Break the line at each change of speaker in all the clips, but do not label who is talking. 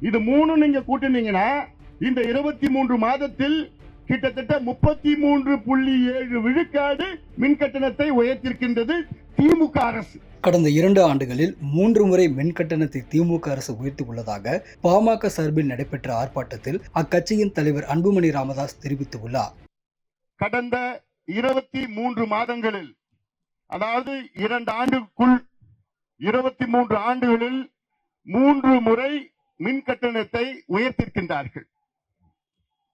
இது மூணு நீங்க கூட்டினீங்கன்னா இந்த இருபத்தி மூன்று மாதத்தில் கிட்டத்தட்ட முப்பத்தி மூன்று புள்ளி ஏழு விழுக்காடு மின் கட்டணத்தை உயர்த்திருக்கின்றது திமுக அரசு.
கடந்த இரண்டு ஆண்டுகளில் மூன்று முறை மின் கட்டணத்தை திமுக அரசு உயர்த்தி உள்ளதாக பாமக சார்பில் நடைபெற்ற ஆர்ப்பாட்டத்தில் அக்கட்சியின் தலைவர் அன்புமணி ராமதாஸ் தெரிவித்துள்ளார்.
கடந்த இருபத்தி மூன்று மாதங்களில் அதாவது இரண்டு ஆண்டுக்குள் இருபத்தி மூன்று ஆண்டுகளில் மூன்று முறை மின் கட்டணத்தை உயர்த்திருக்கின்றார்கள்.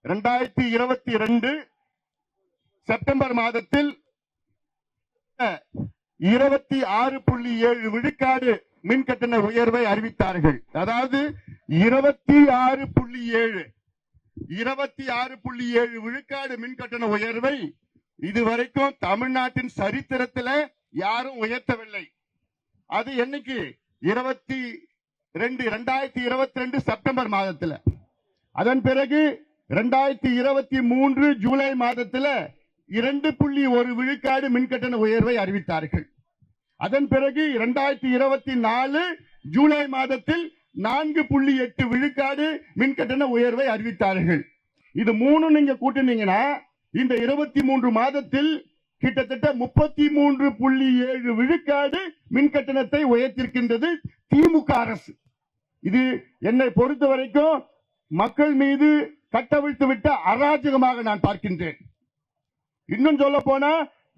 இரண்டாயிரத்தி இருபத்தி ரெண்டு செப்டம்பர் மாதத்தில் இருபத்தி ஆறு புள்ளி ஏழு விழுக்காடு மின் கட்டண உயர்வை அறிவித்தார்கள். அதாவது இருபத்தி ஆறு புள்ளி ஏழு இருபத்தி ஆறு புள்ளி ஏழு விழுக்காடு மின் கட்டண உயர்வை இதுவரைக்கும் தமிழ்நாட்டின் சரித்திரத்துல யாரும் உயர்த்தவில்லை. அது என்னைக்கு? இருபத்தி ரெண்டு ரெண்டாயிரத்தி இருபத்தி ரெண்டு செப்டம்பர் மாதத்துல. அதன் பிறகு இரண்டாயிரத்தி இருபத்தி மூன்று ஜூலை மாதத்துல இரண்டு புள்ளி ஒரு விழுக்காடு மின்கட்டண உயர்வை அறிவித்தார்கள். அதன் பிறகு இரண்டாயிரத்தி இருபத்தி நாலு ஜூலை மாதத்தில் நான்கு புள்ளி எட்டு விழுக்காடு மின்கட்டண உயர்வை அறிவித்தார்கள். இது மூணு நீங்க கூட்டினீங்கன்னா இந்த இருபத்தி மூன்று மாதத்தில் கிட்டத்தட்ட முப்பத்தி மூன்று புள்ளி ஏழு விழுக்காடு மின் கட்டணத்தை உயர்த்திருக்கின்றது திமுக அரசு. இது என்னை பொறுத்த வரைக்கும் மக்கள் மீது கட்டவிழ்த்து விட்ட அராஜகமாக நான் பார்க்கின்றேன். இன்னும் சொல்ல போனா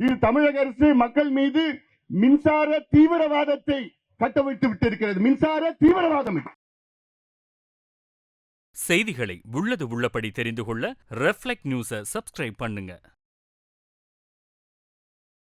இது தமிழக அரசு மக்கள் மீது மின்சார தீவிரவாதத்தை கட்டவிழ்த்து விட்டிருக்கிறது. மின்சார தீவிரவாதம்
செய்திகளை உள்ளது உள்ளபடி தெரிந்து கொள்ள ரெஃப்ளெக்ட் நியூஸை சப்ஸ்கிரைப் பண்ணுங்க.